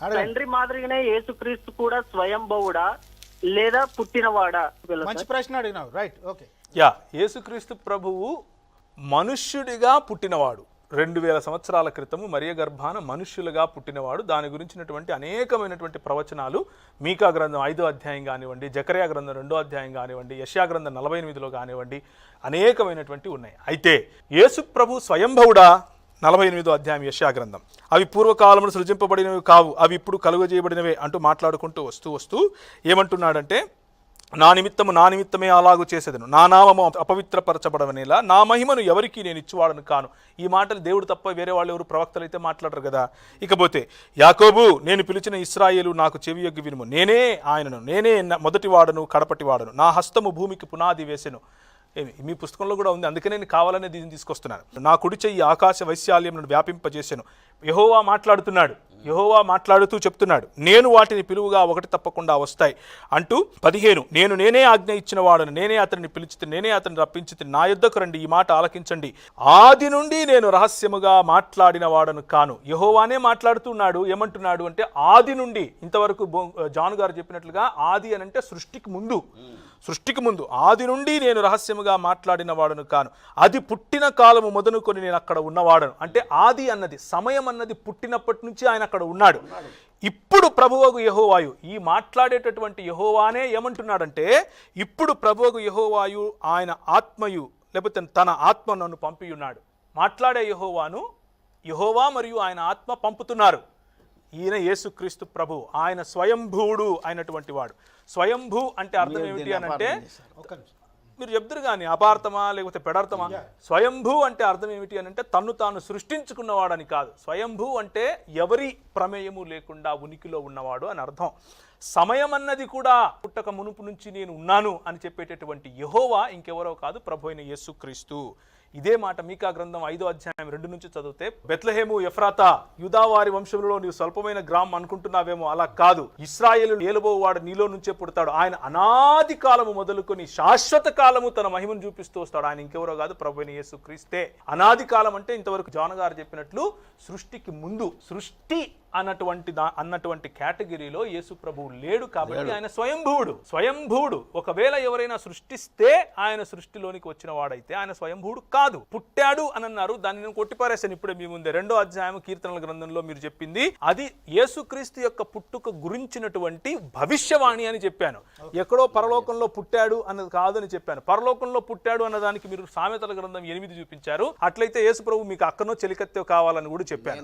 తండ్రి మాదిరిగానే యేసుక్రీస్తు కూడా స్వయంభవుడా లేదా పుట్టినవాడా? మంచి ప్రశ్న అడిగినావు. Right okay. యా యేసుక్రీస్తు ప్రభువు మనుష్యుడిగా పుట్టినవాడు. రెండు వేల సంవత్సరాల క్రితము మరియ గర్భాన మనుష్యులుగా పుట్టినవాడు. దాని గురించినటువంటి అనేకమైనటువంటి ప్రవచనాలు మీకా గ్రంథం ఐదో అధ్యాయం కానివ్వండి జకరియా గ్రంథం రెండో అధ్యాయం కానివ్వండి యశా గ్రంథం నలభై ఎనిమిదిలో కానివ్వండి అనేకమైనటువంటి ఉన్నాయి. అయితే యేసు ప్రభు స్వయంభవుడా? నలభై ఎనిమిదో అధ్యాయం యశా గ్రంథం. అవి పూర్వకాలంలో సృజింపబడినవి కావు అవి ఇప్పుడు కలుగజేయబడినవే అంటూ మాట్లాడుకుంటూ వస్తూ వస్తూ ఏమంటున్నాడంటే నా నిమిత్తము నా నిమిత్తమే అలాగు చేసేదను నా నామము అపవిత్రపరచబడవనేలా నా మహిమను ఎవరికి నేను ఇచ్చువాడను కాను. ఈ మాటలు దేవుడు తప్ప వేరే వాళ్ళు ఎవరు ప్రవక్తలు అయితే మాట్లాడరు కదా. ఇకపోతే యాకోబు నేను పిలిచిన ఇస్రాయేలు నాకు చెవి యొగ్గి వినుము. నేనే ఆయనను నేనే మొదటివాడను మొదటి వాడను కడపటి వాడను నా హస్తము భూమికి పునాది వేసెను. ఏమి? మీ పుస్తకంలో కూడా ఉంది. అందుకనే నేను కావాలనే దీన్ని తీసుకొస్తున్నాను. నా కుడి చెయ్యి ఆకాశ నుండి వ్యాపింపజేశాను. యహోవా మాట్లాడుతున్నాడు. యహోవా మాట్లాడుతూ చెప్తున్నాడు నేను వాటిని పిలువుగా ఒకటి తప్పకుండా వస్తాయి. అంటూ పదిహేను నేను నేనే ఆజ్ఞ ఇచ్చిన వాడను నేనే అతన్ని పిలిచి నేనే అతన్ని రప్పించి నా యుద్ధకు రండి ఈ మాట ఆలకించండి. ఆది నుండి నేను రహస్యముగా మాట్లాడిన వాడను కాను. యహోవానే మాట్లాడుతున్నాడు ఏమంటున్నాడు అంటే ఆది నుండి ఇంతవరకు బో- గారు చెప్పినట్లుగా ఆది అని అంటే సృష్టికి ముందు. సృష్టికి ముందు ఆది నుండి నేను రహస్యముగా మాట్లాడిన వాడను కాను. అది పుట్టిన కాలము మొదలుకొని నేను అక్కడ ఉన్నవాడను. అంటే ఆది అన్నది సమయం అన్నది పుట్టినప్పటి నుంచి ఆయన అక్కడ ఉన్నాడు. ఇప్పుడు ప్రభువగు యహోవాయు ఈ మాట్లాడేటటువంటి యహోవానే ఏమంటున్నాడంటే ఇప్పుడు ప్రభువగు యహోవాయు ఆయన ఆత్మయు లేకపోతే తన ఆత్మ నన్ను పంపి ఉన్నాడు మాట్లాడే యహోవాను యహోవా మరియు ఆయన ఆత్మ పంపుతున్నారు. ఈయన యేసుక్రీస్తు ప్రభు ఆయన స్వయంభూవుడు అయినటువంటి వాడు. స్వయంభూ అంటే అర్థం ఏమిటి అని అంటే మీరు చెప్తారు కానీ అపార్థమా లేకపోతే పెడార్థమా? స్వయంభూ అంటే అర్థం ఏమిటి అని అంటే తన్ను తాను సృష్టించుకున్నవాడని కాదు. స్వయంభూ అంటే ఎవరి ప్రమేయము లేకుండా ఉనికిలో ఉన్నవాడు అని అర్థం. సమయం అన్నది కూడా పుట్టక మునుపు నుంచి నేను ఉన్నాను అని చెప్పేటటువంటి యహోవా ఇంకెవరో కాదు ప్రభు అయిన యేసుక్రీస్తు. ఇదే మాట మీకా గ్రంథం ఐదో అధ్యాయం రెండు నుంచి చదివితే బెత్లహేము ఎఫ్రాతా యూదావారి వంశంలో నీవు స్వల్పమైన గ్రామం అనుకుంటున్నావేమో అలా కాదు. ఇస్రాయేలు ఏలుబోవాడు నీలో నుంచే పుడతాడు. ఆయన అనాది కాలము మొదలుకొని శాశ్వత కాలము తన మహిమను చూపిస్తూ వస్తాడు. ఆయన ఇంకెవరో కాదు ప్రభు అయిన యేసు క్రీస్తే. అనాది కాలం అంటే ఇంతవరకు జాన్ గారు చెప్పినట్లు సృష్టికి ముందు సృష్టి అన్నటువంటి దా అన్నటువంటి కేటగిరీలో యేసు ప్రభువు లేడు కాబట్టి ఆయన స్వయంభూవుడు. స్వయంభూవుడు. ఒకవేళ ఎవరైనా సృష్టిస్తే ఆయన సృష్టిలోనికి వచ్చిన వాడైతే ఆయన స్వయంభూవుడు కాదు. పుట్టాడు అని అన్నారు దాన్ని నేను కొట్టిపారేశాను ఇప్పుడే మీ ముందే. రెండో అధ్యాయం కీర్తనల గ్రంథంలో మీరు చెప్పింది అది యేసుక్రీస్తు యొక్క పుట్టుక గురించినటువంటి భవిష్యవాణి అని చెప్పాను. ఎక్కడో పరలోకంలో పుట్టాడు అన్నది కాదని చెప్పాను. పరలోకంలో పుట్టాడు అన్నదానికి మీరు సామెతల గ్రంథం ఎనిమిది చూపించారు. అట్లయితే యేసు ప్రభు మీకు అక్కనో చెలికత్తె కావాలని కూడా చెప్పాను.